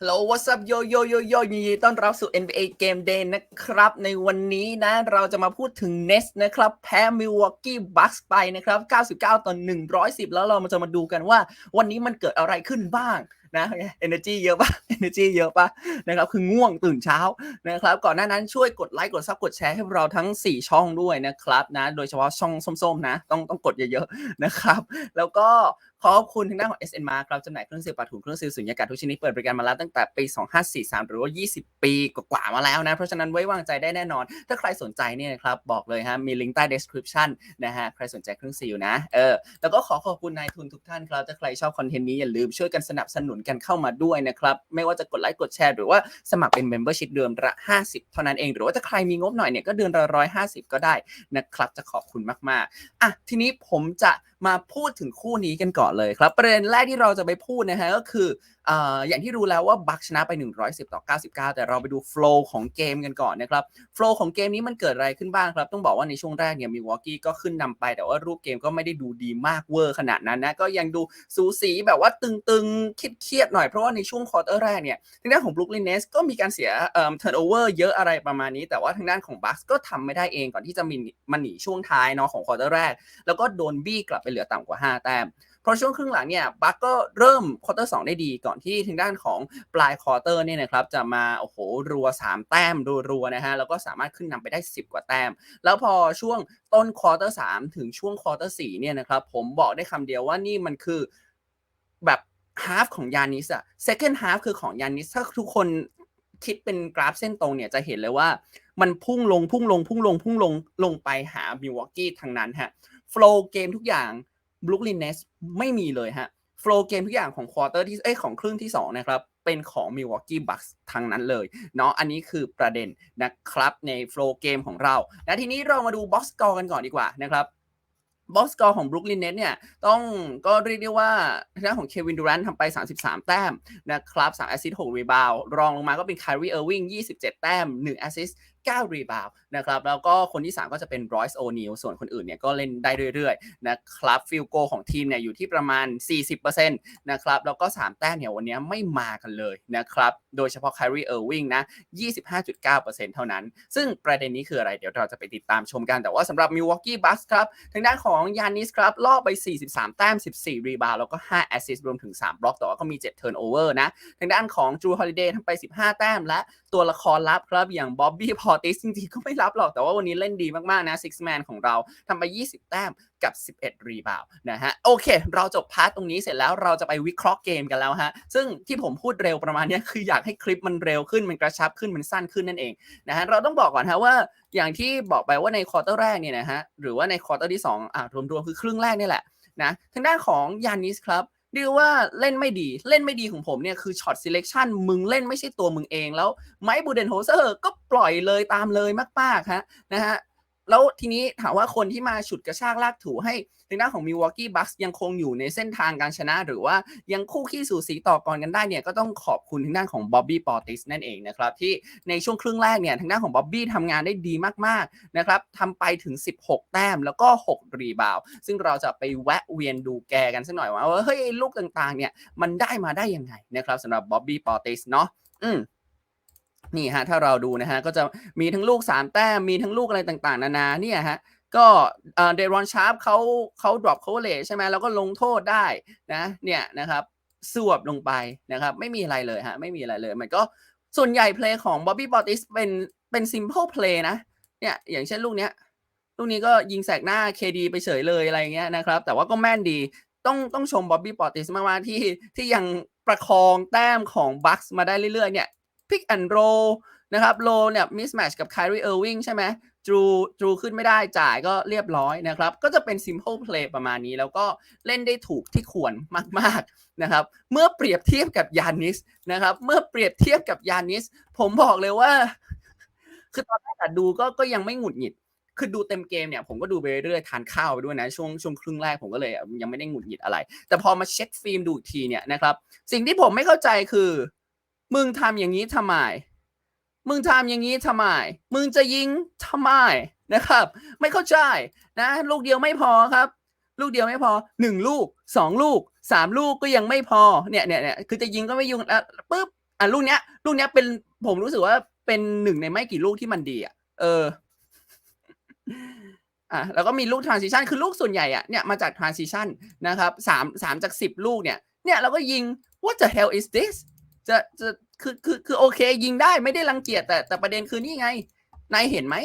Hello what's up yo yo yo yo ยินดีต้อนรับสู่ NBA Game Day นะครับ ในวันนี้นะเราจะมาพูดถึง Nets นะครับ แพ้ Milwaukee Bucks ไปนะครับ 99 ต่อ 110 แล้วเรามาจะมาดูกันว่า วันนี้มันเกิดอะไรขึ้นบ้างนะ Energy เยอะปะ Energy เยอะปะนะครับ คือง่วงตื่นเช้านะครับ ก่อนหน้านั้นช่วยกดไลค์กดซับกดแชร์ให้เราทั้ง 4 ช่องด้วยนะครับนะ โดยเฉพาะช่องส้มๆนะ ต้องต้องกดเยอะๆนะครับ แล้วก็ ขอบคุณทางด้านของ SN Mark ครับจำหน่ายเครื่องเสียบปลาถุงเครื่องซีลสุญญากาศทุกชนิดเปิดบริการมาแล้วตั้งแต่ปี 2543 หรือว่า 20 ปีกว่าๆมาแล้วนะ เพราะฉะนั้นไว้วางใจได้แน่นอน ถ้าใครสนใจเนี่ยนะครับบอกเลยฮะมีลิงก์ใต้ description นะฮะใครสนใจเครื่องซีลนะเออแล้วก็ขอขอบคุณนายทุนทุกท่านครับถ้าใครชอบคอนเทนต์นี้อย่าลืมช่วยกันสนับสนุนกันเข้ามาด้วยนะครับไม่ว่าจะกดไลค์กดแชร์หรือว่าสมัครเป็น membership เดือนละ 50 เท่านั้นเอง หรือว่าถ้าใครมีงบหน่อยเนี่ยก็เดือนละ 150 ก็ได้นะครับจะขอบคุณมากๆอะทีนี้ผมจะมาพูดถึงคู่นี้กันก่อนเลยครับ ประเด็นแรกที่เราจะไปพูดนะฮะก็คืออย่างที่รู้แล้วว่าบัคชนะไป 110 ต่อ 99 แต่เราไปดูโฟล์ของเกมกันก่อนนะครับโฟล์ของเกมนี้มันเกิดอะไรขึ้นบ้างครับ ต้องบอกว่าในช่วงแรกเนี่ยมิวอกกี้ก็ขึ้นนำไป แต่ว่ารูปเกมก็ไม่ได้ดูดีมากเวอร์ขนาดนั้นนะ ก็ยังดูสูสีแบบว่าตึงๆเครียดๆหน่อยเพราะว่าในช่วงควอเตอร์แรกเนี่ยทางด้านของบรุกลินเนสก็มีการเสียเอ่อ turnover เยอะอะไรประมาณนี้ แต่ว่าทางด้านของบัคก็ทำไม่ได้เองก่อนที่จะมีมันหนีช่วงท้ายเนาะของควอเตอร์แรก แล้วก็โดนบี้กลับไปเหลือต่ำกว่า 5 แต้ม เพราะช่วงครึ่งหลังเนี่ยบัคก็เริ่มควอเตอร์สได้ดีก่อนที่ทางด้านของปลายควอเตอร์เนี่ยนะครับจะมาโอ้โหรัว 3 แต้มรัวๆนะฮะแล้วก็สามารถขึ้นนำไปได้ 10 กว่าแต้ม แล้วพอช่วงต้นควอเตอร์3ถึงช่วงควอเตอร์4เนี่ยนะครับผมบอกได้คำเดียวว่านี่มันคือแบบฮาฟของยานิสอะ second half คือของยานิสถ้าทุกคนคิดเป็นกราฟเส้นตรงเนี่ยจะเห็นเลยว่ามันพุ่งลงพุ่งลงพุ่งลงพุ่งลงลงไปหามิวอกกี้ทางนั้นฮะโฟล์เกมทุกอย่าง บรุกลินเนสไม่มีเลยฮะโฟล์เกมทุกอย่างของควอเตอร์ที่เอ้ยของครึ่งที่2นะครับเป็นของมิวอกกี้บัคส์ทั้งนั้นเลยเนาะอันนี้คือประเด็นนะครับในโฟล์เกมของเราและทีนี้เรามาดูบ็อกซ์กอร์กันก่อนดีกว่านะครับบ็อกซ์กอร์ของบรุกลินเนสเนี่ยต้องก็เรียกได้ว่าทางด้านของเควินดูแรนทำไป 33 แต้มนะครับ3แอสซิสต์6รีบาวรองลงมาก็เป็นคารีเออร์วิง27 แต้ม1แอสซิสต์9รีบาว นะครับแล้วก็คนที่ 3 ก็จะเป็นรอยส์โอนิลส่วนคนอื่นเนี่ยก็เล่นได้เรื่อยๆนะครับฟิลโกของทีมเนี่ยอยู่ที่ประมาณ 40%นะครับแล้วก็ 3 แต้มเนี่ยวันนี้ไม่มากันเลยนะครับโดยเฉพาะค r รีเออร์วิงนะ 25.9%เท่านั้น ซึ่งประเด็นนี้คืออะไรเดี๋ยวเราจะไปติดตามชมกันแต่ว่าสำหรับ Milwaukee Bucks ครับทางด้านของยานิสครับล่อไป 43 แต้ม 14 รีบาวแล้วก็ 5 แอสซิสต์รวมถึง 3 บล็อกแต่ว่าก็มี 7 เทิร์นโอเวอร์นะทางด้านของจูฮอลิเดย์ทำไป 15 แต้ม และตัวละครลับครับอย่างบ๊อบบี้พอติสจริงๆก็ไม่รับหรอกแต่ว่าวันนี้เล่นดีมากๆนะ Six Man ของเราทำไป 20 แต้มกับ 11 รีบาวนะฮะโอเค เราจบพาร์ทตรงนี้เสร็จแล้วเราจะไปวิเคราะห์เกมกันแล้วฮะซึ่งที่ผมพูดเร็วประมาณนี้คืออยากให้คลิปมันเร็วขึ้นมันกระชับขึ้นมันสั้นขึ้นนั่นเองนะฮะเราต้องบอกก่อนฮะว่าอย่างที่บอกไปว่าในควอเตอร์แรกเนี่ยนะฮะหรือว่าในควอเตอร์ที่2อะรวมๆคือครึ่งแรกนี่แหละนะทางด้านของยานิสครับ ดีว่าเล่นไม่ดีเล่นไม่ดีของผมเนี่ยคือช็อต selection มึงเล่นไม่ใช่ตัวมึงเองแล้วไมค์บูเดนโฮเซอร์ก็ปล่อยเลยตามเลยมากๆฮะนะฮะ แล้วทีนี้ถามว่าคนที่มาฉุดกระชากลากถูให้ทางด้านของ Milwaukee Bucks ยังคงอยู่ในเส้นทางการชนะ หรือว่ายังคู่ขี้สูสีต่อกรกันได้เนี่ยก็ต้องขอบคุณทางด้านของ Bobby Portis นั่นเองนะครับที่ในช่วงครึ่งแรกเนี่ยทางด้านของ Bobby ทำงานได้ดีมากๆนะครับทำไปถึง 16 แต้มแล้วก็ 6 รีบาวซึ่งเราจะไปแวะเวียนดูแกกันสักหน่อยว่าเฮ้ยลูกต่างๆเนี่ยมันได้มาได้ยังไงนะครับสำหรับ Bobby Portis เนาะอืม นี่ฮะถ้าเราดูนะฮะก็จะมีทั้งลูก 3 แต้มมีทั้งลูกอะไรต่างๆ นานาเนี่ยฮะก็เดรอนชาร์ปเขาเขาดรอปโคเลใช่ไหมแล้วก็ลงโทษได้นะเนี่ยนะครับสวบลงไปนะครับไม่มีอะไรเลยฮะไม่มีอะไรเลยมันก็ส่วนใหญ่เพลย์ของบ๊อบบี้ปอติสเป็นเป็นซิมเ l ิลเพลย์นะเนี่ยอย่างเช่นลูกเนี้ยลูกนี้ก็ยิงแสกหน้า KD ไปเฉยเลยอะไรเงี้ยนะครับแต่ว่าก็แม่นดีต้องต้องชมบ๊อบบี้ปอติสมากๆที่ที่ยังประคองแต้มของบัคส์มาได้เรื่อยๆเนี่ย พิกแอนด์โรนะครับโลเนี่ยมิสแมชกับไคลรีเออร์วิงใช่ไหมจูจูขึ้นไม่ได้จ่ายก็เรียบร้อยนะครับ ก็จะเป็น simple play ประมาณนี้ แล้วก็เล่นได้ถูกที่ควรมาก ๆ นะครับ เมื่อเปรียบเทียบกับยานิสนะครับ เมื่อเปรียบเทียบกับยานิส ผมบอกเลยว่า คือตอนแรกดูก็ก็ยังไม่หงุดหงิด คือดูเต็มเกมเนี่ย ผมก็ดูไปเรื่อยๆทานข้าวไปด้วยนะ ช่วงช่วงครึ่งแรกผมก็เลยยังไม่ได้หงุดหงิดอะไร แต่พอมาเช็คฟิล์มดูอีกทีเนี่ยนะครับ สิ่งที่ผมไม่เข้าใจคือ มึงทำอย่างนี้ทำไม มึงทำอย่างนี้ทำไม มึงจะยิงทำไมนะครับ ไม่เข้าใจนะ ลูกเดียวไม่พอครับ ลูกเดียวไม่พอหนึ่งลูกสองลูกสามลูกก็ยังไม่พอเนี่ยเนี่ยเนี่ยคือจะยิงก็ไม่ยุงแล้วปุ๊บอะลูกเนี้ย ลูกเนี้ยเป็นผมรู้สึกว่าเป็นหนึ่งในไม่กี่ลูกที่มันดีอะเอออะแล้วก็มีลูก transition คือลูกส่วนใหญ่อะเนี่ยมาจาก transition นะครับสามสามจากสิบลูกเนี่ยเนี่ยเราก็ยิง what the hell is this จะจะคือคือคือโอเค ยิงได้ไม่ได้รังเกียจแต่แต่ประเด็นคือนี่ไง นายเห็นไหม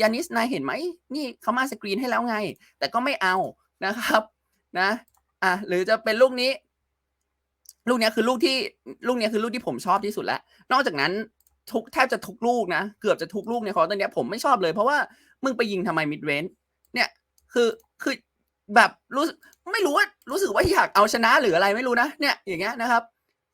ยานิสนายเห็นไหมนี่เขามาสกรีนให้แล้วไง แต่ก็ไม่เอานะครับนะอะหรือจะเป็นลูกนี้ ลูกเนี้ยคือลูกที่ลูกเนี้ยคือลูกที่ผมชอบที่สุดแล้ว นอกจากนั้นทุกแทบจะทุกลูกนะ เกือบจะทุกลูกในคอร์ตอนเนี้ยผมไม่ชอบเลยเพราะว่ามึงไปยิงทำไมมิดเรนเนี่ยคือคือแบบรู้ไม่รู้ว่ารู้สึกว่าอยากเอาชนะหรืออะไรไม่รู้นะเนี่ยอย่างเงี้ยนะครับ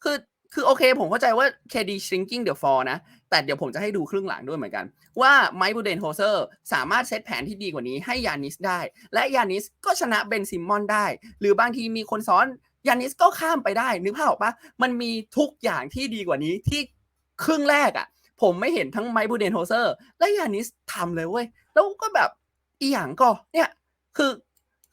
คือ คือโอเค ผมเข้าใจว่า KD shrinking the fall นะ แต่เดี๋ยวผมจะให้ดูครึ่งหลังด้วยเหมือนกัน ว่าไมค์บูเดนโฮเซอร์สามารถเซตแผนที่ดีกว่านี้ให้ยานิสได้ และยานิสก็ชนะเบนซิมมอนได้ หรือบางทีมีคนซ้อนยานิสก็ข้ามไปได้ นึกภาพออกปะมันมีทุกอย่างที่ดีกว่านี้ที่ครึ่งแรกอะ่ะ ผมไม่เห็นทั้งไมค์บูเดนโฮเซอร์และยานิสทำเลยเว้ย แล้วก็แบบอีหยังก็เนี่ยคือ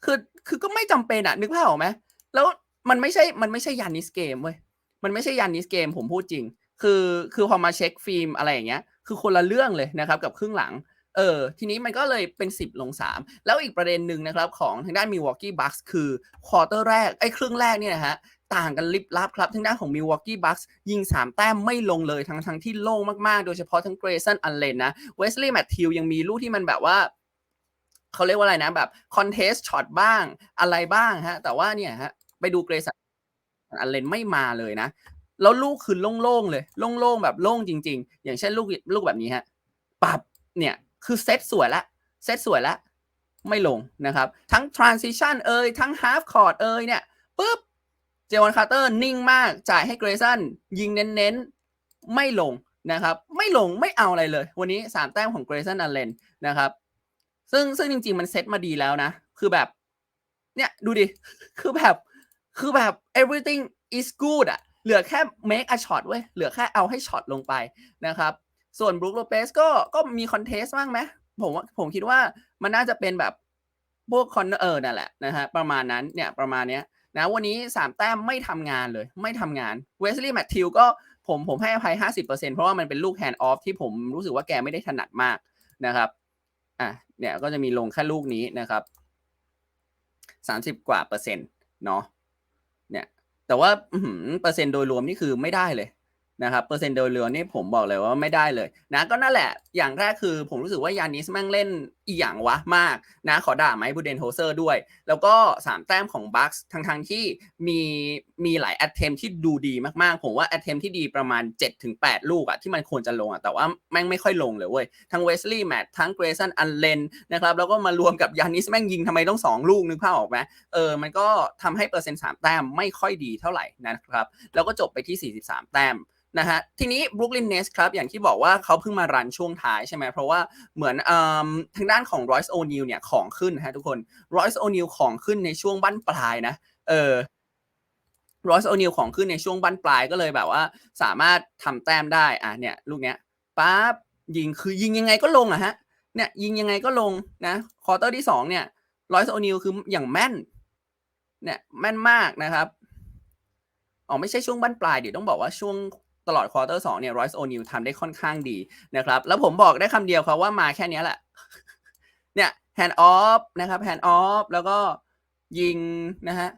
คือคือก็ไม่จำเป็นอะนึกภาพออกไหมแล้วมันไม่ใช่มันไม่ใช่ยานิสเกมเว้ย มันไม่ใช่ยานิสเกมผมพูดจริง คือคือพอมาเช็คฟิล์มอะไรอย่างเงี้ย คือคนละเรื่องเลยนะครับกับครึ่งหลังเออทีนี้มันก็เลยเป็น 10 ลง 3 แล้วอีกประเด็นหนึ่งนะครับ ของทางด้าน Milwaukee Bucks คือควอเตอร์แรกไอ้ครึ่งแรกเนี่ยนะฮะต่างกันลิบลับครับทางด้านของ Milwaukee Bucks ยิง 3 แต้มไม่ลงเลยทั้งทั้งที่โล่งมาก ๆ โดยเฉพาะทั้ง Grayson Allen นะ Wesley Matthews ยังมีลูกที่มันแบบว่าเขาเรียกว่าอะไรนะแบบคอนเทสช็อตบ้างอะไรบ้างฮะแต่ว่าเนี่ยฮะไปดูเกรซ Grayson Allen ไม่มาเลยนะ แล้วลูกคือโล่งๆเลย โล่งๆแบบโล่งจริง ๆ อย่างเช่นลูกลูกแบบนี้ฮะปับเนี่ยคือเซตสวยละเซตสวยละไม่ลงนะครับ ทั้ง transition เอ่ยทั้ง half court เอ่ยเนี่ยปุ๊บเจวอนคาร์เตอร์นิ่งมากจ่ายให้เกรซันยิงเน้นๆ ไม่ลงนะครับ ไม่ลงไม่เอาอะไรเลย วันนี้ 3 แต้มของเกรซันอัลเลนนะครับ ซึ่งซึ่งจริง ๆ มันเซตมาดีแล้วนะ คือแบบ เนี่ย ดูดิ คือแบบ คือแบบ everything is good อะเหลือแค่ make a shot เว้ย เหลือแค่เอาให้ช็อตลงไปนะครับ ส่วนบรูคโลเปสก็ก็มีคอนเทสต์บ้างไหมผมว่าผมคิดว่ามันน่าจะเป็นแบบพวกคอนเออร์นั่นแหละนะฮะประมาณนั้นเนี่ยประมาณเนี้ยนะวันนี้ 3 แต้มไม่ทำงานเลย ไม่ทำงานเวสลีย์แมทธิวก็ผมผมให้อภัย 50%เพราะว่ามันเป็นลูกแฮนด์ออฟที่ผมรู้สึกว่าแกไม่ได้ถนัดมากนะครับอะเนี่ยก็จะมีลงแค่ลูกนี้นะครับ 30 กว่าเปอร์เซ็นต์เนาะ เนี่ย แต่ว่าเปอร์เซ็นต์โดยรวมนี่คือไม่ได้เลยนะครับเปอร์เซ็นต์โดยรวมนี่ผมบอกเลยว่าไม่ได้เลยนะก็นั่นแหละอย่างแรกคือผมรู้สึกว่ายานิสแม่งเล่น อีหยังวะมากนะขอด่าไหมบูเดนโฮเซอร์ด้วย แล้วก็ 3 แต้มของบัคส์ทั้งทงที่มีมีหลายแอดเทมที่ดูดีมากๆ ผมว่าแอดเทมที่ดีประมาณ 7-8 ลูกอะที่มันควรจะลงอะแต่ว่าแม่งไม่ค่อยลงเลยเว้ย ทั้งเวสลีย์แมททั้งเกรซันอันเลนนะครับแล้วก็มารวมกับยานิสแม่งยิงทำไมต้อง 2 ลูกนึกภาพออกไหมเออมันก็ทำให้เปอร์เซ็นต์3แต้มไม่ค่อยดีเท่าไหร่นะครับแล้วก็จบไปที่ 43 แต้มนะฮะทีนี้ Brooklyn Nets ครับอย่างที่บอกว่าเขาเพิ่งมารันช่วงท้ายใช่ไหมเพราะว่าเหมือนอทางด้านของ Royce O'Neal เนี่ยของขึ้นฮะทุกคน Royce O'Neal ของขึ้นในช่วงบั้นปลายนะ เออ Royce O'Neal ของขึ้นในช่วงบั้นปลายก็เลยแบบว่า สามารถทำแต้มได้อะเนี่ย ลูกเนี้ยปั๊บยิงคือยิงยังไงก็ลงอะฮะเนี่ยยิงยังไงก็ลงนะควอเตอร์ที่สองเนี่ย Royce O'Neal คืออย่างแม่นเนี่ยแม่นมากนะครับอ๋อไม่ใช่ช่วงบั้นปลายเดี๋ยวต้องบอกว่าช่วงตลอดควอเตอร์สองเนี่ยรอยส์โอนิลทำได้ค่อนข้างดีนะครับ แล้วผมบอกได้คำเดียวครับว่ามาแค่นี้แหละ เนี่ยแฮนด์ออฟนะครับแฮนด์ออฟแล้วก็ยิงนะฮะ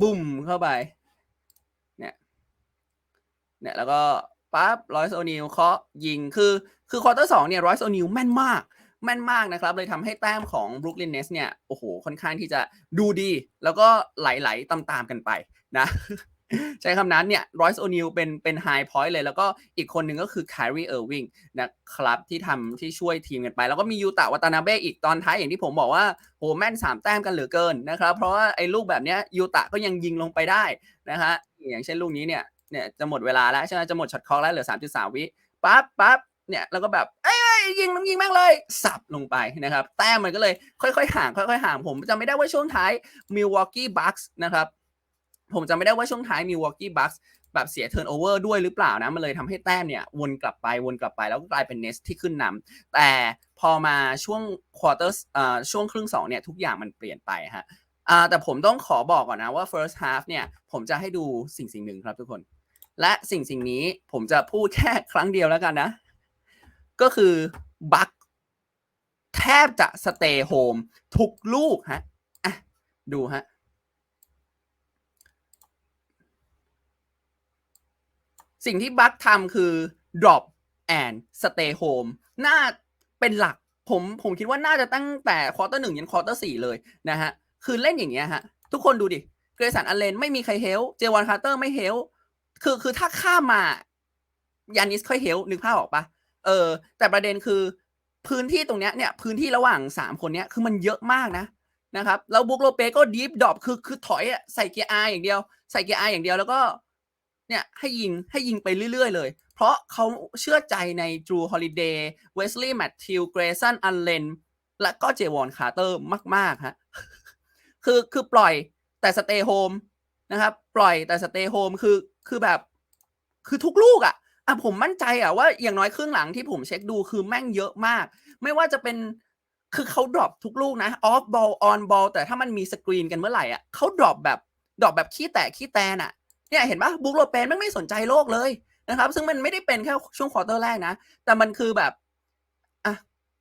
บุ่มเข้าไปเนี่ยเนี่ยแล้วก็ปั๊บรอยสโอนิลเคาะยิงคือคือควอเตอร์สองเนี่ยรอยสโอนิลแม่นมากแม่นมากนะครับ เลยทำให้แต้มของบรุกลินเนสเนี่ย โอ้โห ค่อนข้างที่จะดูดี แล้วก็ไหล ๆ ตาม ๆ กันไปนะ ใช้คำนั้นเนี่ยรอยส์โอนิลเป็นเป็นไฮพอยต์เลย แล้วก็อีกคนหนึ่งก็คือค y รีเออร์วิงนะครับที่ทำที่ช่วยทีมกันไป แล้วก็มียูตะวัตนาเบะอีกตอนท้ายอย่างที่ผมบอกว่าโหแม่น 3 แต้มกันเหลือเกินนะครับ เพราะว่าไอ้ลูกแบบเนี้ยยูตะก็ยังยิงลงไปได้นะฮะอย่างเช่นลูกนี้เนี่ยเนี่ยจะหมดเวลาแล้วใช่ไหมจะหมดช็อตคอร์แล้วเหลือ 3.3 วิปั๊บปั๊บเนี่ยแล้วก็แบบเอ้ยยิงน้ำยิงแม่งเลยสับลงไปนะครับแต้มมันก็เลยค่อยๆห่างค่อยๆห่างผมจะไม่ได้ว่าช่วงท้าย Milwaukee Bucks นะครับ ผมจำไม่ได้ว่าช่วงท้ายมีวอ k กี้บัคแบบเสียเทิร์นโอเวอร์ด้วยหรือเปล่านะ มันเลยทำให้แต้มเนี่ย วนกลับไปวนกลับไปแล้วก็กลายเป็นเนสที่ขึ้นนำแต่พอมาช่วงควอเตอร์อ่ช่วงครึ่งสองเนี่ยทุกอย่างมันเปลี่ยนไปฮะอ่าแต่ผมต้องขอบอกก่อนนะว่า first half เนี่ย ผมจะให้ดูสิ่งสิ่งหนึ่งครับทุกคน และสิ่งสิ่งนี้ผมจะพูดแค่ครั้งเดียวแล้วกันนะ ก็คือบัคแทบจะสเตย์โฮมทุกลูกฮะอะดูฮะ สิ่งที่บัคทำคือ drop and stay home น่าเป็นหลักผมผมคิดว่าน่าจะตั้งแต่ควอเตอร์หนึ่งยันควอเตอร์สี่เลยนะฮะ คือเล่นอย่างเงี้ยฮะ ทุกคนดูดิเกรสันอัลเลนไม่มีใครเฮลเจวอนคาร์เตอร์ไม่เฮลคือคือถ้าข้ามมายานิสค่อยเฮลนึกภาพออกปะเออ แต่ประเด็นคือพื้นที่ตรงเนี้ยเนี่ยพื้นที่ระหว่างสามคนเนี้ยคือมันเยอะมากนะนะครับแล้วบุกโลเปก็ดีฟดรอปคือคือถอยอะใส่เกียร์อาอย่างเดียว ใส่เกียร์อาอย่างเดียวแล้วก็ เนี่ยให้ยิงให้ยิงไปเรื่อย ๆ เลย เพราะเขาเชื่อใจในจูฮอลิเดย์เวสลีย์แมทธิวเกรซันอันเลนและก็เจวอนคาร์เตอร์มากๆฮะคือคือปล่อยแต่สเตย์โฮมนะครับ ปล่อยแต่สเตย์โฮมคือคือแบบคือทุกลูกอะ่ะอะผมมั่นใจอะว่าอย่างน้อยครึ่งหลังที่ผมเช็คดูคือแม่งเยอะมาก ไม่ว่าจะเป็นคือเขาดรอปทุกลูกนะออฟบอลออนบอลแต่ถ้ามันมีสกรีนกันเมื่อไหร่อะเขาดรอปแบบดรอปแบบขี้แตกขี้แตนอะ เนี่ยเห็นปะบุ๊กโลเปนไม่ไม่สนใจโลกเลยนะครับ ซึ่งมันไม่ได้เป็นแค่ช่วงควอเตอร์แรกนะ แต่มันคือแบบอะ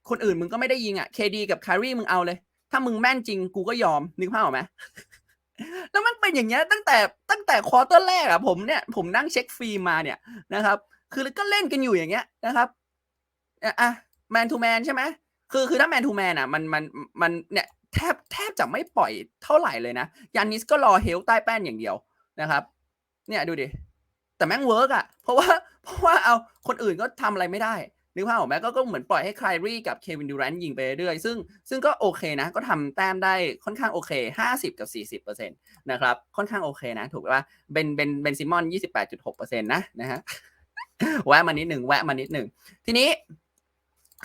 คนอื่นมึงก็ไม่ได้ยิงอะเคดีกับคารีมึงเอาเลย ถ้ามึงแม่นจริงกูก็ยอมนึกภาพออกไหมแล้วมันเป็นอย่างเงี้ยตั้งแต่ตั้งแต่ควอเตอร์แรกอะผมเนี่ยผมนั่งเช็คฟิล์มมาเนี่ยนะครับ คือก็เล่นกันอยู่อย่างเงี้ยนะครับอะแมนทูแมนใช่ไหมคือคือถ้าแมนทูแมนอะมันมันมันเนี่ยแทบแทบจะไม่ปล่อยเท่าไหร่เลยนะยานิสก็รอเฮลใต้แป้นอย่างเดียวนะครับ เนี่ยดูดิแต่แม่งเวิร์กอะเพราะว่าเพราะว่าเอาคนอื่นก็ทำอะไรไม่ได้นึกภาพออกไหมก็ก็เหมือนปล่อยให้คลรีกับเควินดูแรนต์ยิงไปเรื่อยซึ่งซึ่งก็โอเคนะ ก็ทำแต้มได้ค่อนข้างโอเค 50 กับ 40%นะครับ ค่อนข้างโอเคนะ ถูกป่ะเบนเบนเบนซิมอน 28.6%นะนะฮะแวะมานิดหนึ่งแวะมานิดหนึ่งทีนี้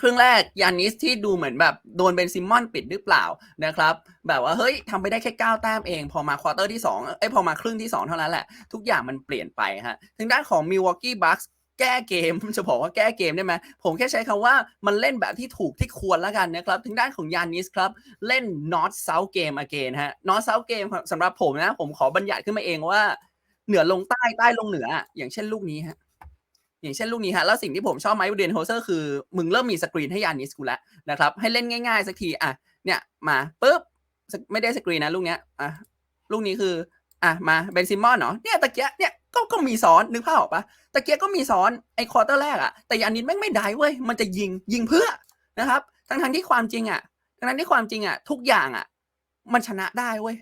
ครึ่งแรกยานิสที่ดูเหมือนแบบโดนเบนซิมอนปิดหรือเปล่านะครับ แบบว่าเฮ้ยทำไปได้แค่ 9 แต้มเอง พอมาควอเตอร์ที่2เอ้ยพอมาครึ่งที่ 2 เท่านั้นแหละ ทุกอย่างมันเปลี่ยนไปฮะทางด้านของ Milwaukee Bucks แก้เกมจะบอกว่าแก้เกมได้ไหมผมแค่ใช้คำว่ามันเล่นแบบที่ถูกที่ควรแล้วกันนะครับทางด้านของยานิสครับ เล่น not South Game again ฮะ not South Game สำหรับผมนะ ผมขอบัญญัติขึ้นมาเองว่า เหนือลงใต้ใต้ลงเหนือ อย่างเช่นลูกนี้ฮะ อย่างเช่นลูกนี้ฮะแล้วสิ่งที่ผมชอบไมค์เดนโฮเซอร์คือ มึงเริ่มมีสกรีนให้ยานิสกูแล้วนะครับให้เล่นง่ายๆ สักทีอะเนี่ยมาปุ๊บไม่ได้สกรีนนะลูกเนี้ยอะลูกนี้คืออะมาเบนซิมอนเนาะเนี่ยตะเกียเนี่ยก็ก็มีซ้อนนึกภาพออกปะตะเกียก็มีซ้อนไอ้ควอเตอร์แรกอะแต่ยานิสแม่งไม่ได้เว้ยมันจะยิงยิงเพื่อนะครับ ทั้งทั้งที่ความจริงอะทั้งทั้งที่ความจริงอะทุกอย่างอะมันชนะได้เว้ย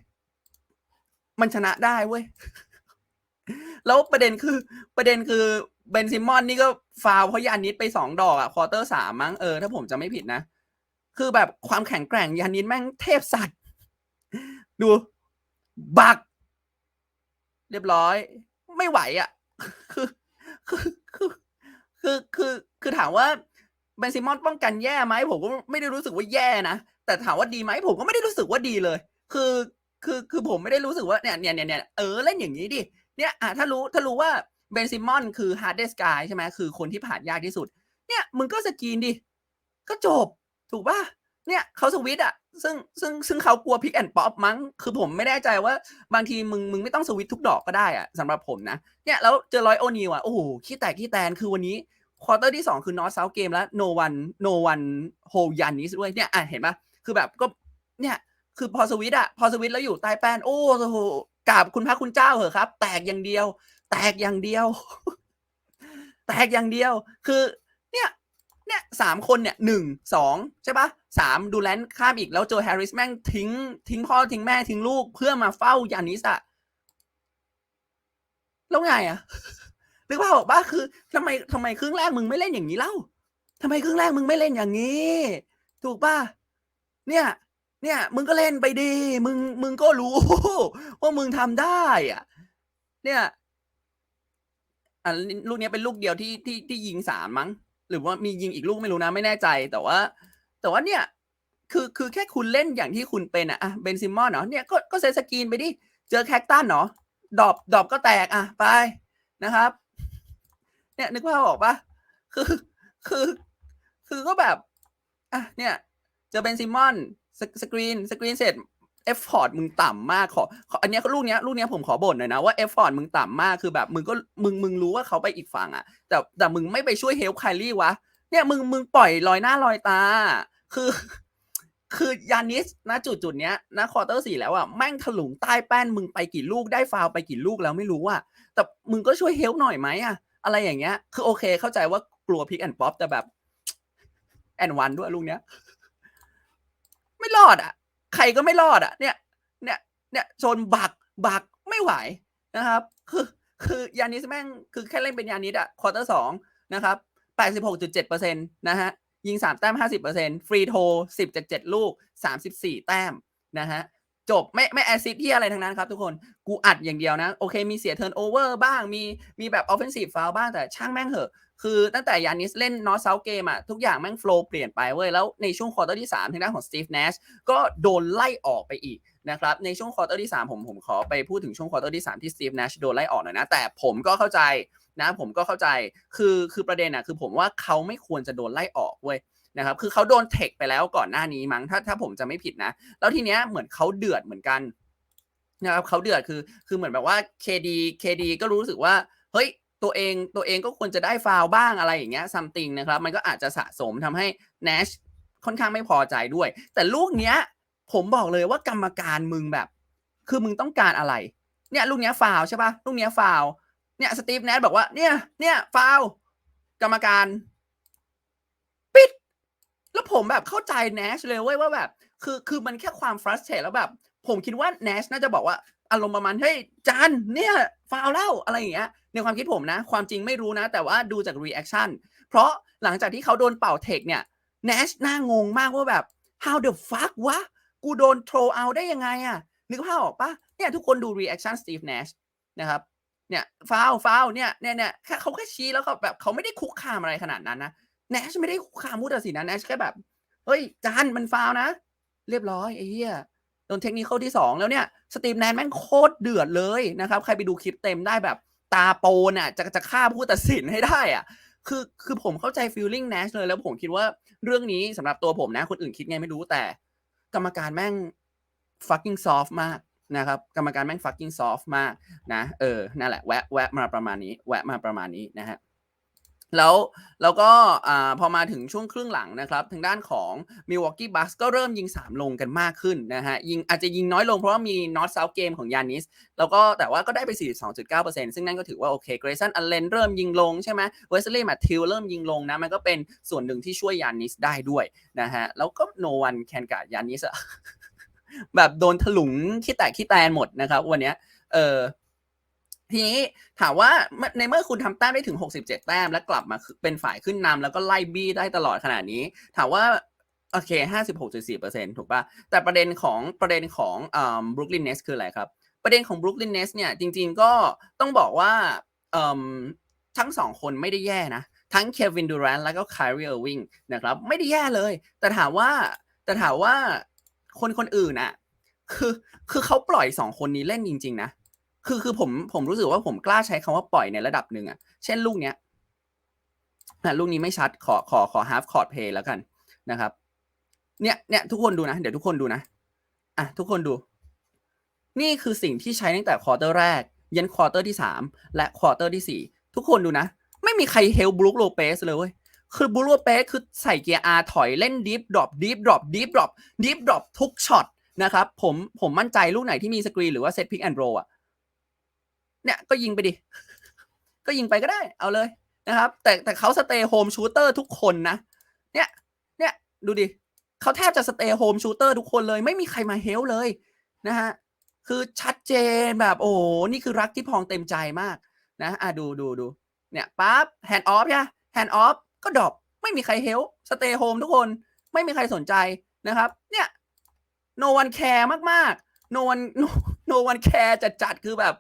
มันชนะได้เว้ยแล้วประเด็นคือประเด็นคือ เบนซิมอนนี่ก็ฟาวเพราะยานิสไปสองดอกอะควอเตอร์สามมั้งเออถ้าผมจะไม่ผิดนะ คือแบบความแข็งแกร่งยานิสแม่งเทพสัตว์ ดู บัก เรียบร้อย ไม่ไหวอะ่ะคือคือคือคือคือคือถามว่าเบนซิมอนป้องกันแย่ไหมผมก็ไม่ได้รู้สึกว่าแย่นะ แต่ถามว่าดีไหมผมก็ไม่ได้รู้สึกว่าดีเลย คือคือคือผมไม่ได้รู้สึกว่าเนี่ยเนี่ยเนี่ยเนี่ยเออเล่นอย่างนี้ดิเนี่ยอะถ้ารู้ถ้ารู้ว่า เบนซิมอนคือฮาร์ดเดสกายใช่ไหมคือคนที่ผ่านยากที่สุด เนี่ยมึงก็สกรีนดิ ก็จบถูกป่ะเนี่ยเขาสวิตอะซึ่งซึ่งซึ่งเขากลัวพิกแอนป๊อปมั้ง คือผมไม่แน่ใจว่าบางทีมึงมึงไม่ต้องสวิตทุกดอกก็ได้อะสำหรับผมนะ เนี่ยแล้วเจอร้อยโอนิวอะโอ้โหขี้แตกขี้แตนคือวันนี้ควอเตอร์ที่ 2 คือนอตเซาเกมแล้วโนวันโนวันโฮยันนิสด้วยเนี่ยอะเห็นปะคือแบบก็เนี่ยคือพอสวิตอะพอสวิตแล้วอยู่ใต้แป้น โอ้โหกราบคุณพระคุณเจ้าเหอะครับ แตกอย่างเดียว แตกอย่างเดียว แตกอย่างเดียว คือเนี่ยเนี่ยสามคนเนี่ยหนึ่งสองใช่ปะสามดูแลนข้ามอีกแล้วเจอแฮร์ริสแม่งทิ้ง ทิ้งพ่อทิ้งแม่ทิ้งลูกเพื่อมาเฝ้ายานิสอะแล้วไงอะหรือว่าบอกว่าคือทำไมทำไมครึ่งแรกมึงไม่เล่นอย่างนี้เล่าทำไมครึ่งแรกมึงไม่เล่นอย่างนี้ ถูกป่ะเนี่ย เนี่ย มึงก็เล่นไปดี มึงมึงก็รู้ว่ามึงทำได้อะเนี่ย อะลูกนี้เป็นลูกเดียวที่ที่ที่ยิงสามมั้ง หรือว่ามียิงอีกลูกไม่รู้นะไม่แน่ใจแต่ว่า แต่ว่าเนี่ย คือคือแค่คุณเล่นอย่างที่คุณเป็นอะอะเบนซิมอนเนาะเนี่ยก็ก็เซตสกรีนไปดิเจอแคคตันเนาะดอบดอบก็แตกอะไปนะครับ เนี่ยนึกว่าออกปะคือคือ คือก็แบบอะเนี่ย เจอเบนซิมอนสกรีนสกรีนเสร็จ เอฟฟอร์ดมึงต่ำมากขอขออันเนี้ยลูกเนี้ยลูกเนี้ยผมขอบ่นหน่อยนะว่าเอฟฟอร์ดมึงต่ำมากคือแบบมึงก็มึงมึงรู้ว่าเขาไปอีกฝั่งอะแต่แต่มึงไม่ไปช่วยเฮลป์ไคลี่วะเนี่ยมึงมึงปล่อยลอยหน้าลอยตา คือ คือยานิสนะจุดจุดเนี้ยนะคอเตอร์สี่แล้วอะแม่งถลุงใต้แป้นมึงไปกี่ลูกได้ฟาวไปกี่ลูกแล้วไม่รู้อะแต่มึงก็ช่วยเฮลหน่อยไหมอะอะไรอย่างเงี้ย คือโอเคเข้าใจว่ากลัวพิกแอนป๊อปแต่แบบแอนวันด้วยลูกเนี้ย ไม่รอดอะ ใครก็ไม่รอดอะ เนี่ย เนี่ย เนี่ยโซนบักบักไม่ไหวนะครับ คือคือยานิสแม่งคือแค่เล่นเป็นยานิสอะควอเตอร์สองนะครับแปดสิบหกจุดเจ็ดเปอร์เซ็นต์นะฮะยิงสามแต้มห้าสิบเปอร์เซ็นต์ฟรีโทสิบจากเจ็ดลูกสามสิบสี่แต้มนะฮะ จบไม่ไม่แอซิดที่อะไรทั้งนั้นครับทุกคนกูอัดอย่างเดียวนะ โอเคมีเสียเทิร์นโอเวอร์บ้างมีมีแบบออฟเฟนซีฟฟาวบ้างแต่ช่างแม่งเหอะ คือตั้งแต่ยานิสเล่นนอตเซาเกมอะทุกอย่างแม่งโฟล์เปลี่ยนไปเว้ย แล้วในช่วงควอเตอร์ที่ 3 ทางด้านของสตีฟเนชก็โดนไล่ออกไปอีกนะครับในช่วงควอเตอร์ที่ 3 ผมผมขอไปพูดถึงช่วงควอเตอร์ที่ 3 ที่สตีฟเนชโดนไล่ออกหน่อยนะ แต่ผมก็เข้าใจนะผมก็เข้าใจคือคือประเด็นอะคือผมว่าเขาไม่ควรจะโดนไล่ออกเว้ย นะครับคือเขาโดนเทคไปแล้วก่อนหน้านี้มั้งถ้าถ้าผมจะไม่ผิดนะ แล้วทีเนี้ยเหมือนเขาเดือดเหมือนกันนะครับเขาเดือดคือคือเหมือนแบบว่า KD KD ก็รู้สึกว่าเฮ้ยตัวเองตัวเองก็ควรจะได้ฟาวบ้างอะไรอย่างเงี้ยซัมติงนะครับ มันก็อาจจะสะสมทำให้ Nash ค่อนข้างไม่พอใจด้วย แต่ลูกเนี้ย ผมบอกเลยว่ากรรมการมึงแบบ คือมึงต้องการอะไร เนี่ยลูกเนี้ยฟาวใช่ปะลูกเนี้ยฟาวเนี่ยสตีฟแนทบอกว่าเนี่ยเนี่ยฟาวกรรมการ แล้วผมแบบเข้าใจแนชเลยเว้ยว่าแบบ คือคือมันแค่ความฟรัสเ a ตแล้วแบบ ผมคิดว่าแนชน่าจะบอกว่าอารมณ์ประมาณเฮ้ยจานเนี่ยฟาวแล้วอะไรอย่างเงี้ยในความคิดผมนะ ความจริงไม่รู้นะ แต่ว่าดูจากรีแอคชั่นเพราะหลังจากที่เขาโดนเป่าเทคเนี่ยแนชน่างงมากว่าแบบ how the fuck วะ กูโดนโทรเอาได้ยังไงอะนึกภาพออกปะเนี่ยทุกคนดูรีแอคชั่นสตีฟแนชนะครับเนี่ยฟาวฟาวเนี่ยเนี่ยเนี่ยเขาแค่ชี้แล้วเขาแบบเขาไม่ได้คุกคามอะไรขนาดนั้นนะ แนชไม่ได้คุกคามผู้ตัดสินนะแนชแค่แบบ เฮ้ย จานมันฟาวนะ เรียบร้อยไอ้เหี้ยโดนเทคนิคเข้าที่สองแล้วเนี่ย สตีฟแนนแม่งโคตรเดือดเลยนะครับ ใครไปดูคลิปเต็มได้แบบตาโปนอะจะจะฆ่าผู้ตัดสินให้ได้อะคือคือผมเข้าใจฟีลลิ่งแนชเลย แล้วผมคิดว่าเรื่องนี้สำหรับตัวผมนะ คนอื่นคิดไงไม่รู้แต่ กรรมการแม่ง fucking soft มากนะครับ กรรมการแม่ง fucking soft มากนะ เออ นั่นแหละ แวะแวะมาประมาณนี้ แวะมาประมาณนี้นะฮะ แล้วแล้วก็พอมาถึงช่วงครึ่งหลังนะครับทางด้านของ Milwaukee Bucks ก็เริ่มยิง 3 ลงกันมากขึ้นนะฮะยิงอาจจะยิงน้อยลงเพราะว่ามี North South เกมของยานิสแล้วก็แต่ว่าก็ได้ไป 42.9%ซึ่งนั่นก็ถือว่าโอเคเกรซันอัลเลนเริ่มยิงลงใช่ไหมเวสเลย์แมทธิวเริ่มยิงลงนะ มันก็เป็นส่วนหนึ่งที่ช่วยยานิสได้ด้วยนะฮะแล้วก็โนวันแคนการ์ดยานิสอะแบบโดนถลุงขี้แตกขี้แตนหมดนะครับวันเนี้ยเออ ทีนี้ถามว่าในเมื่อคุณทำแต้มได้ถึง 67 แต้ม แล้วกลับมาเป็นฝ่ายขึ้นนำแล้วก็ไล่บี้ได้ตลอดขนาดนี้ ถามว่าโอเค 56.4%ถูกป่ะ แต่ประเด็นของประเด็นของอ่าบรุกลินเนสคืออะไรครับ ประเด็นของบรุกลินเนสเนี่ยจริง ๆ ก็ต้องบอกว่าอืมทั้งสองคนไม่ได้แย่นะ ทั้งเควินดูแรนแล้วก็คลรีเออร์วิงนะครับ ไม่ได้แย่เลย แต่ถามว่าแต่ถามว่าคนคนอื่นอะคือคือเขาปล่อยสองคนนี้เล่นจริง ๆ นะ คือคือผมผมรู้สึกว่าผมกล้าใช้คำว่าปล่อยในระดับหนึ่งอะเช่นลูกเนี้ยอะลูกนี้ไม่ชัดขอขอขอ half court play แล้วกันนะครับ เนี่ยเนี่ยทุกคนดูนะ เดี๋ยวทุกคนดูนะ อะ ทุกคนดู นี่คือสิ่งที่ใช้ตั้งแต่ควอเตอร์แรก ยันควอเตอร์ที่สามและควอเตอร์ที่สี่ทุกคนดูนะ ไม่มีใครเฮลบรูคโลเปสเลยเว้ยคือบรูคโลเปสคือใส่เกียร์อาถอยเล่นดีฟดรอปดีฟดรอปดีฟดรอปดีฟดรอปทุกช็อตนะครับผมผมมั่นใจลูกไหนที่มีสกรีนหรือว่าเซตพิกแอนด์โรอะ เนี่ยก็ยิงไปดิ ก็ยิงไปก็ได้ เอาเลยนะครับ แต่แต่เขาสเตย์โฮมชูเตอร์ทุกคนนะ เนี่ย เนี่ยดูดิเขาแทบจะสเตย์โฮมชูเตอร์ทุกคนเลย ไม่มีใครมาเฮลเลยนะฮะ คือชัดเจนแบบโอ้โห นี่คือรักที่พองเต็มใจมากนะ อะดูดูดู เนี่ยปั๊บแฮนด์ออฟใช่แฮนด์ออฟก็ดรอปไม่มีใครเฮลสเตย์โฮมทุกคน ไม่มีใครสนใจนะครับ เนี่ย no one care มากๆ no one no, no one care จัดจัดคือแบบ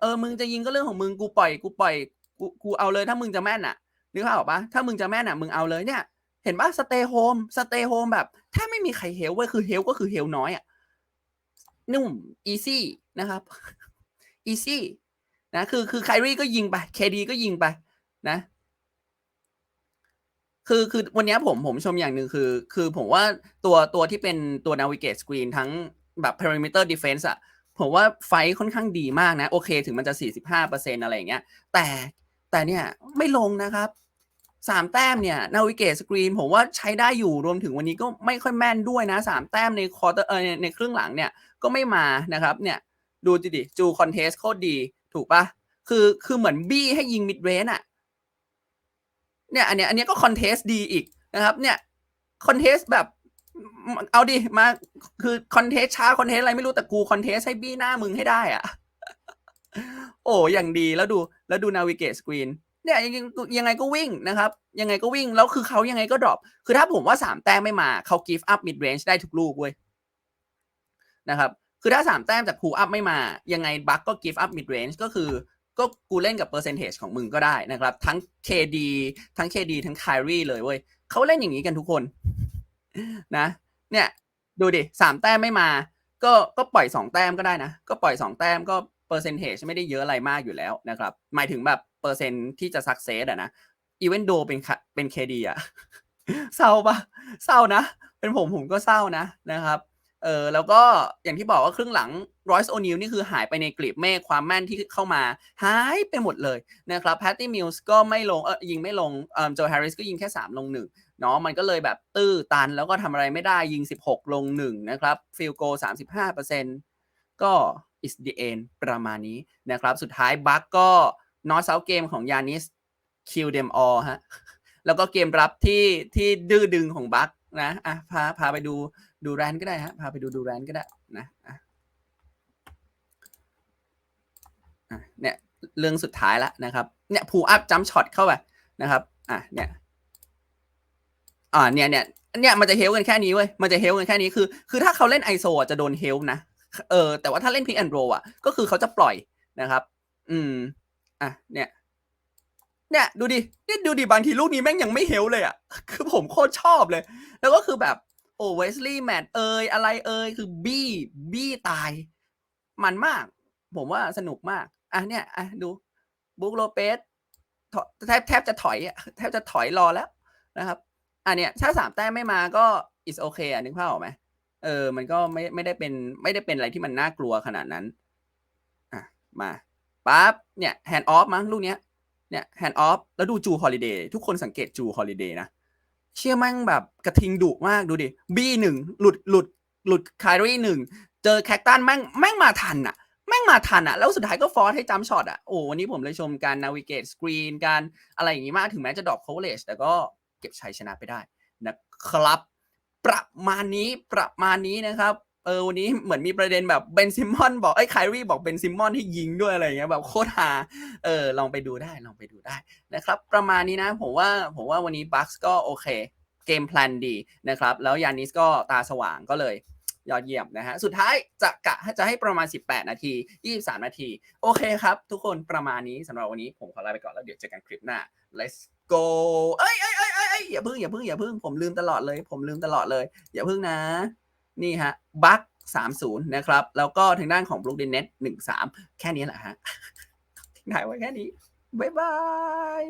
เออมึงจะยิงก็เรื่องของมึงกูปล่อยกูปล่อยกูกูเอาเลยถ้ามึงจะแม่นอะนึกภาพออกปะถ้ามึงจะแม่นอะมึงเอาเลยเนี่ย เห็นปะสเตย์โฮมสเตย์โฮมแบบถ้าไม่มีใครเฮลเว้ยคือเฮลก็คือเฮลน้อยอะนุ่มอีซี่นะครับอีซี่นะคือคือไครี่ก็ยิงไปเคดีก็ยิงไปนะ คือคือวันนี้ผมผมชมอย่างหนึ่งคือ คือผมว่าตัวตัวที่เป็นตัว navigate screen ทั้งแบบ perimeter defense อะ ผมว่าไฟค่อนข้างดีมากนะ โอเคถึงมันจะ 45%อะไรอย่างเงี้ย แต่แต่เนี่ยไม่ลงนะครับสามแต้มเนี่ยนาวิเกตสกรีนผมว่าใช้ได้อยู่รวมถึงวันนี้ก็ไม่ค่อยแม่นด้วยนะสามแต้มในคอร์เตอร์เออในครึ่งหลังเนี่ยก็ไม่มานะครับเนี่ยดูดิดิจูคอนเทสโคตรดีถูกปะคือคือเหมือนบี้ให้ยิงมิดเรนอะเนี่ยอันเนี้ยอันเนี้ยก็คอนเทสดีอีกนะครับเนี่ยคอนเทสแบบ เอาดิมาคือคอนเทสช้าคอนเทสอะไรไม่รู้แต่กูคอนเทสให้บี้หน้ามึงให้ได้อะโอ้อย่างดีแล้วดูแล้วดูนาวิเกตสกรีนเนี่ยยังยังไงก็วิ่งนะครับ ยังไงก็วิ่งแล้วคือเขายังไงก็ดรอปคือถ้าผมว่าสามแต้มไม่มาเขา give up mid range ได้ทุกลูกเว้ยนะครับคือถ้าสามแต้มจาก pull up ไม่มา ยังไงบัคก็ give up mid range ก็คือ ก็กูเล่นกับ percentage ของมึงก็ได้นะครับ ทั้ง KD ทั้ง KD ทั้ง Kyrie เลยเว้ยเขาเล่นอย่างนี้กันทุกคน นะ เนี่ย ดูดิสามแต้มไม่มา ก็ก็ปล่อยสองแต้มก็ได้นะ ก็ปล่อยสองแต้มก็เปอร์เซนเทจไม่ได้เยอะอะไรมากอยู่แล้วนะครับ หมายถึงแบบเปอร์เซ็นที่จะสักเซสอะนะอีเวนโดเป็นเป็นเคดีอะเศร้าปะเศร้านะ เป็นผมผมก็เศร้านะนะครับเออแล้วก็อย่างที่บอกว่าครึ่งหลังรอยส์โอนิลนี่คือหายไปในกลีบเมฆความแม่นที่เข้ามา หายไปหมดเลยนะครับแพตตี้มิลส์ก็ไม่ลงเออยิงไม่ลงเออโจแฮร์ริสก็ยิงแค่ 3 ลง1 เนาะมันก็เลยแบบตื้อตันแล้วก็ทำอะไรไม่ได้ยิง 16 ลง 1 นะครับฟิลโก 35%ก็ is the end ประมาณนี้นะครับ สุดท้ายบัคก็นอตเซาเกมของยานิสคิวเดมออฮะแล้วก็เกมรับที่ที่ดื้อดึงของบัคนะอะพาพาไปดูดูแรนก็ได้ฮะพาไปดูดูแรนก็ได้นะอะเนี่ยเรื่องสุดท้ายแล้วนะครับเนี่ยพูอัพจัมช็อตเข้าไปนะครับอะเนี่ย อ่าเนี่ยเนี่ยเนี่ยมันจะเฮลกันแค่นี้เว้ยมันจะเฮลกันแค่นี้คือ คือถ้าเขาเล่นไอโซจะโดนเฮลนะเออแต่ว่าถ้าเล่นพิกแอนโรอะก็คือเขาจะปล่อยนะครับ อืมอะเนี่ยเนี่ยดูดินี่ดูดิบางทีลูกนี้แม่งยังไม่เฮลเลยอะคือผมโคตรชอบเลย แล้วก็คือแบบโอ้เวสลีย์แมตเอยอะไรเอยคือบี้บี้ตาย มันมาก ผมว่าสนุกมาก อะเนี่ยอะดูบุ๊กโลเปสแทบแทบจะถอยอะแทบจะถอยรอแล้วนะครับ อะเนี่ยถ้าสามแต้มไม่มาก็ is okay อะนึกภาพออกไหมเออ มันก็ไม่ไม่ได้เป็นไม่ได้เป็นอะไรที่มันน่ากลัวขนาดนั้น อะ มาปั๊บเนี่ยแฮนด์ออฟมั้งลูกเนี้ยเนี่ยแฮนด์ออฟแล้วดูจูฮอลิเดย์ทุกคนสังเกตจูฮอลิเดย์นะ เชื่อแม่งแบบกระทิงดุมากดูดิบีหนึ่งหลุดหลุดหลุดคายรีหนึ่งเจอแคคตันแม่งแม่งมาทันอะแม่งมาทันอะแล้วสุดท้ายก็ฟอร์สให้จัมช็อตอะโอ้วันนี้ผมเลยชมการนาวิเกตสกรีนการอะไรอย่างงี้มากถึงแม้จะดรอปโคเลชแต่ก็ เก็บชัยชนะไปได้นะครับ ประมาณนี้ประมาณนี้นะครับเออวันนี้เหมือนมีประเด็นแบบเบนซิมอนบอกไอ้ไครี่บอกเบนซิมอนให้ยิงด้วยอะไรเงี้ยแบบโคตรฮาเออลองไปดูได้ลองไปดูได้นะครับ ประมาณนี้นะผมว่าผมว่าวันนี้บัคส์ก็โอเค เกมแพลนดีนะครับ แล้วยานิสก็ตาสว่างก็เลยยอดเยี่ยมนะฮะ สุดท้ายจะกะจะให้ประมาณ 18 นาที 23 นาที โอเคครับ ทุกคนประมาณนี้สำหรับวันนี้ผมขอลาไปก่อนแล้วเดี๋ยวเจอกันคลิปหน้า let's go เอ้ยเอ้ยเอ้ ยอ้ยอย่าพึ่งอย่าพึ่งอย่าพึ่งผมลืมตลอดเลย ผมลืมตลอดเลย อย่าพึ่งนะ นี่ฮะบัคสามศูนย์นะครับ แล้วก็ทางด้านของบลูดินเน็ตหนึ่งสามแค่นี้แหละฮะทิ้งท้ายไว้แค่นี้ บ๊ายบาย